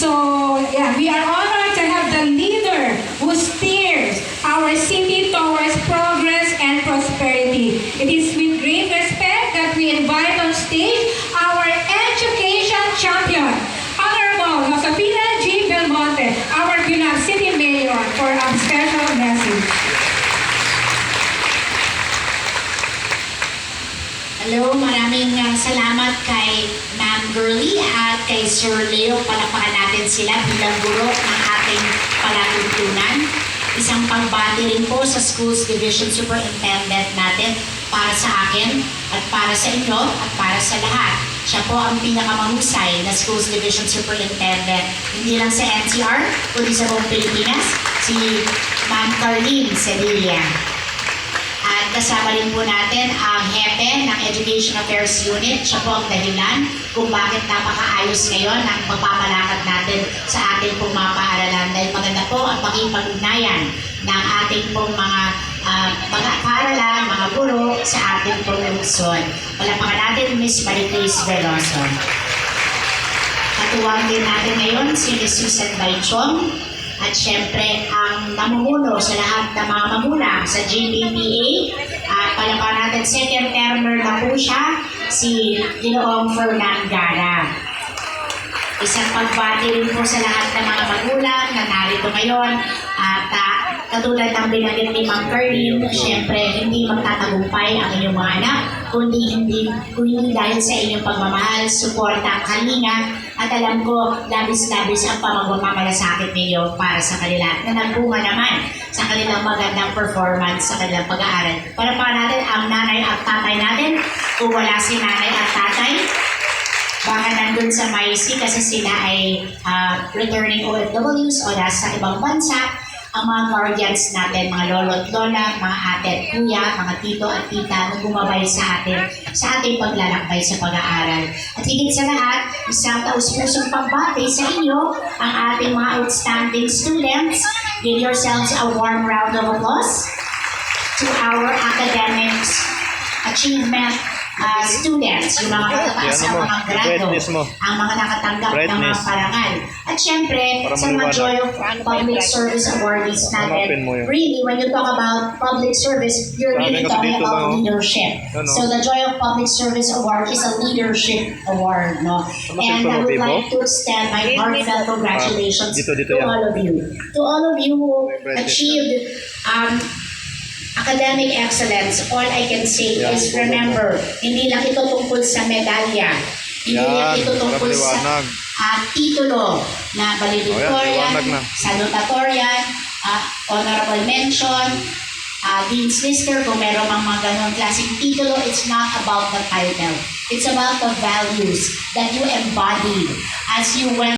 So, yeah, we are honored to have the leader who steers our city towards progress and prosperity. It is with great respect that we invite on stage our education champion, Honorable Josefina G. Belmonte, our beloved city mayor, for a special message. Hello, maraming uh, salamat kay Ma'am Girlie at kay Sir Leo. Natin sila bilang guro ng ating palatuntunan. Isang pagbati rin po sa Schools Division Superintendent natin para sa akin at para sa inyo at para sa lahat. Siya po ang pinakamahusay na Schools Division Superintendent. Hindi lang sa NCR, kundi sa buong Pilipinas, si Ma'am Carlene Sevilla. At kasama rin po natin ang hepe Education Affairs Unit. Siya po ang dahilan kung bakit napakaayos ngayon ang pagpamalakad natin sa ating pong mga paaralan. Dahil maganda po ang pakipag-ugnayan ng ating pong mga ah, mga paaralan, mga guro sa ating pong lungsod. Palapakan natin Miss Maricris Veloso. Katuwang din natin ngayon si Miss Susan Baichong at syempre ang namumuno sa lahat ng mga magulang sa GBPA. At palapakan natin second termer na po siya, si Ginoong Fernandara. Isang pagbati rin po sa lahat ng mga magulang na narito ngayon at ah, katulad ng binanggit ni Ma'am Carlene, syempre hindi magtatagumpay ang inyong mga anak kundi hindi, kundi dahil sa inyong pagmamahal, suporta, kalinga at alam ko labis-labis ang pamagmamalasakit ninyo para sa kanila. Na nagbunga naman sa kanilang magandang performance sa kanilang pag-aaral. Para pa natin ang nanay at tatay natin, kung wala si nanay at tatay, baka nandun sa MyC kasi sila ay ah, returning OFWs o nasa ibang bansa, ang mga guardians natin, mga lolo at lola, mga ate at kuya, mga tito at tita na gumabay sa atin sa ating paglalakbay sa pag-aaral. At higit sa lahat, isang taus-pusong pagbati sa inyo, ang ating mga outstanding students. Give yourselves a warm round of applause to our academics achievement uh, students, yung mga katataas Yan ng mo, mga grado, brightness mo. ang mga nakatanggap ng mga Brightness. parangal. At syempre, Para sa. Joy of Public Service Awardees natin, really, when you talk about public service, you're really talking about oh. leadership. Ano? So the Joy of Public Service Award is a leadership award, no? Ano And I would like to extend my heartfelt congratulations Ah, dito, dito to yan. all of you. To all of you who brightness achieved um, academic excellence, all I can say Yan, is remember, hindi lang ito tungkol sa medalya. Hindi lang Yan, ito tungkol sa ah, titulo na valedictorian, liwanag na. salutatorian, ah, honorable mention, uh, Dean's Lister, kung meron mang mga ganun klaseng titulo, it's not about the title. It's about the values that you embodied as you went